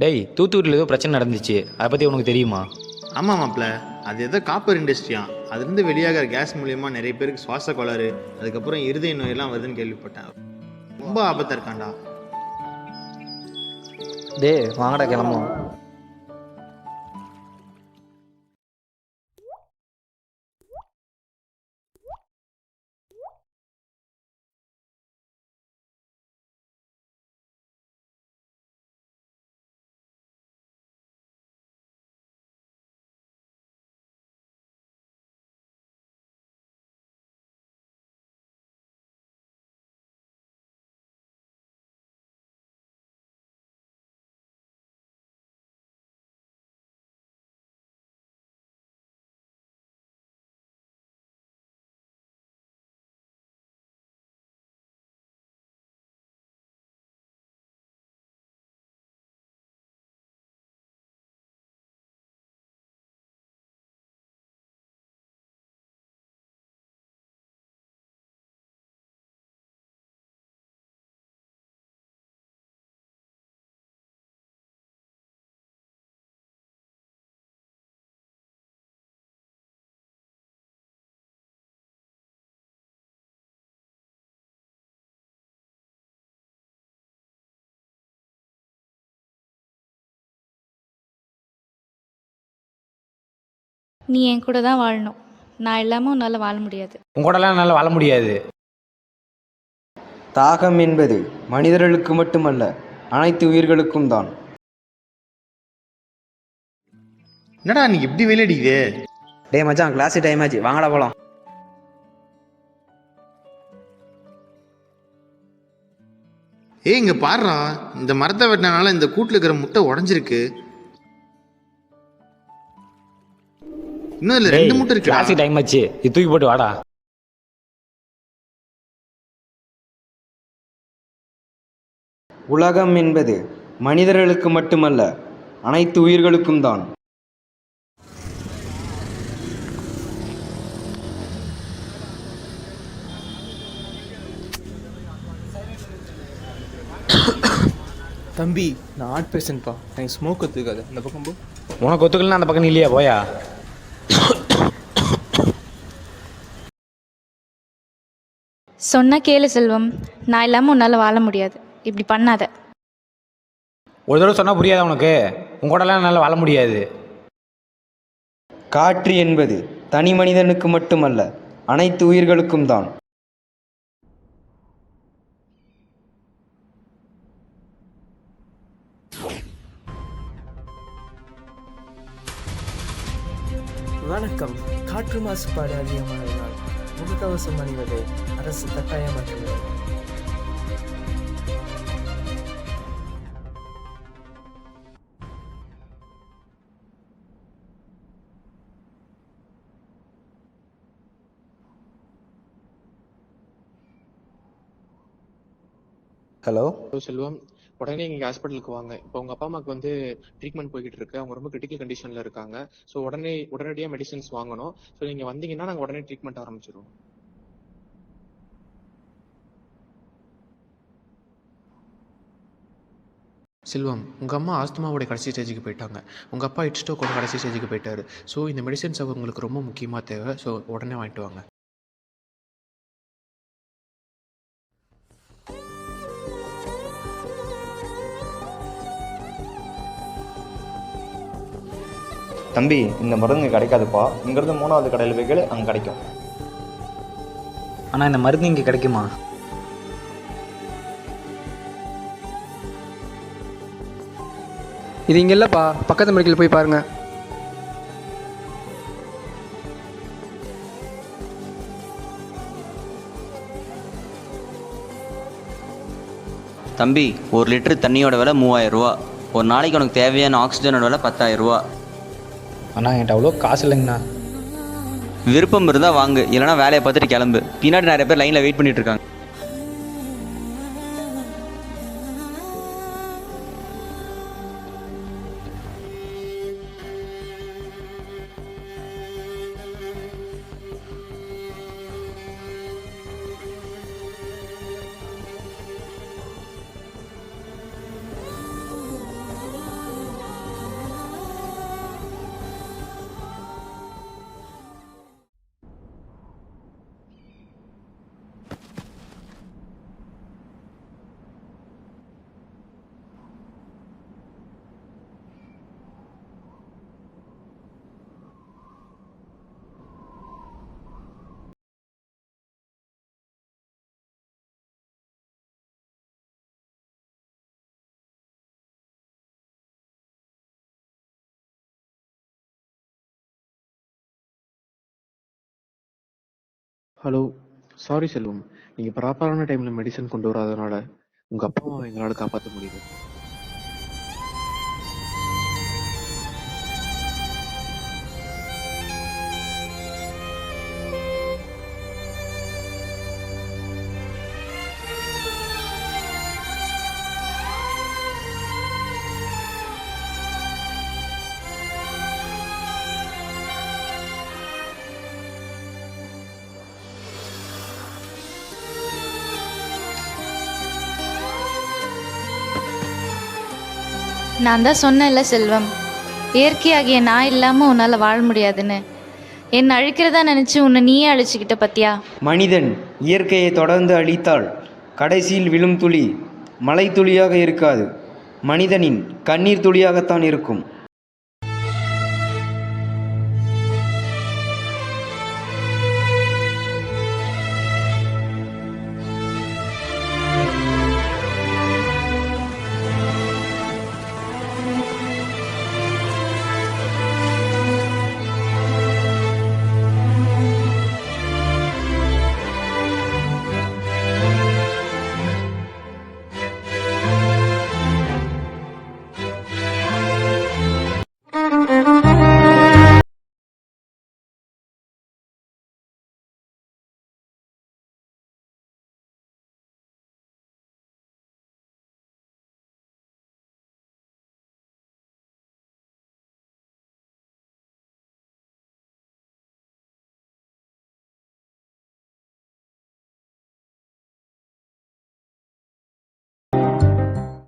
டேய் தூத்துக்குடியில் ஏதோ பிரச்சனை நடந்துச்சு. அதை பற்றி உனக்கு தெரியுமா? ஆமாம் மாப்ள அது ஏதோ காப்பர் இண்டஸ்ட்ரியா அதுலேருந்து வெளியாகிற கேஸ் மூலியமா நிறைய பேருக்கு சுவாச கோளாறு அதுக்கப்புறம் இருதய நோயெல்லாம் வருதுன்னு கேள்விப்பட்டேன். ரொம்ப ஆபத்தாக இருக்காண்டா டேய் வாங்கடா கிளம்புவோம். நீ என் கூட தான் வாழணும். நான் இல்லாமல் உன்னால் வாழ முடியாது. உன் கூடலாம் என்னால் வாழ முடியாது. தாகம் என்பது மனிதர்களுக்கு மட்டுமல்ல அனைத்து உயிர்களுக்கும் தான். என்னடா நீ எப்படி வெளியடிக்குது டேய் மச்சான் கிளாஸ் டைம் ஆச்சு. வாங்கடா போலாம். ஏய் இங்க பாருடா. இந்த மரத்தை வெட்டினால இந்த கூட்டில் இருக்கிற முட்டை உடஞ்சிருக்கு. இன்னும் இதுல ரெண்டு முட்டை இருக்கு கிளாஸுக்கு டைம் ஆச்சு. இது தூக்கி போட்டு வாடா. உலகம் என்பது மனிதர்களுக்கு மட்டுமல்ல அனைத்து உயிர்களுக்கும் தான். தம்பி நான் ஆர்ட் பேஷண்ட்ப்பா எனக்கு ஸ்மோக் ஒத்துக்காது. அந்த பக்கம் போ. உனக்கு ஒத்துக்கலாம் அந்த பக்கம் இல்லையா? போயா? சொன்னா கேளு செல்வம் நான் இல்லாமல் உன்னால் வாழ முடியாது. இப்படி பண்ணாத. ஒரு தடவை சொன்னால் புரியாதா உனக்கு? உன் கூடலாம் என்னால் வாழ முடியாது. காற்று என்பது தனி மனிதனுக்கு மட்டுமல்ல அனைத்து உயிர்களுக்கும் தான். வணக்கம். காற்று மாசுபாடு அதிகமானதினால் முகக்கவசம் அணிவதை அரசு கட்டாயமாக்கியுள்ளது. ஹலோ. ஹலோ செல்வம். உடனே இங்கே ஹாஸ்பிட்டலுக்கு வாங்க. இப்போ உங்க அப்பா அம்மாக்கு வந்து ட்ரீட்மெண்ட் போய்கிட்டு இருக்கு அவங்க ரொம்ப கிரிட்டிக்கல் கண்டிஷன்ல இருக்காங்க. ஸோ உடனே உடனடியாக மெடிசின்ஸ் வாங்கணும். ஸோ நீங்க வந்தீங்கன்னா நாங்கள் உடனே ட்ரீட்மெண்ட் ஆரம்பிச்சிருவோம். செல்வம் உங்கள் அம்மா ஆஸ்துமாவோட கடைசி ஸ்டேஜுக்கு போயிட்டாங்க. உங்கள் அப்பா ஹிட் ஸ்ட்ரோக்கோட கடைசி ஸ்டேஜுக்கு போயிட்டாரு. ஸோ இந்த மெடிசின்ஸ் உங்களுக்கு ரொம்ப முக்கியமாக தேவை. ஸோ உடனே வாங்கிட்டு வாங்க. தம்பி இந்த மருந்து இங்க கிடைக்காதுப்பா. இங்கிருந்து மூணாவது கடையில் போய் கேளு அங்கே கிடைக்கும். ஆனால் இந்த மருந்து இங்கே கிடைக்குமா? இது இங்கே இல்லைப்பா. பக்கத்து மெடிக்கல் போய் பாருங்க. தம்பி ஒரு லிட்டர் தண்ணியோட விலை மூவாயிரம் ரூபா. ஒரு நாளைக்கு உனக்கு தேவையான ஆக்சிஜனோட விலை பத்தாயிரம் ரூபா. அண்ணா என்கிட்ட அவ்வளோ காசு இல்லைங்கண்ணா. விருப்பம் இருந்தால் வாங்கு. இல்லைனா வேலையை பார்த்துட்டு கிளம்பு. பின்னாடி நிறைய பேர் லைனில் வெயிட் பண்ணிட்டு இருக்காங்க. Hello sorry Selvam. நீங்கள் ப்ராப்பரான டைமில் மெடிசன் கொண்டு வராதனால உங்கள் அப்பா அம்மாவை எங்களால் காப்பாற்ற முடியுது நான் தான் சொன்னேன்ல செல்வம். இயற்கையாகிய நான் இல்லாமல் உன்னால் வாழ முடியாதுன்னு. என்னை அழிக்கிறதா நினச்சி உன்னை நீயே அழிச்சுக்கிட்ட பத்தியா? மனிதன் இயற்கையை தொடர்ந்து அழித்தால் கடைசியில் விழும் துளி மலை துளியாக இருக்காது. மனிதனின் கண்ணீர் துளியாகத்தான் இருக்கும்.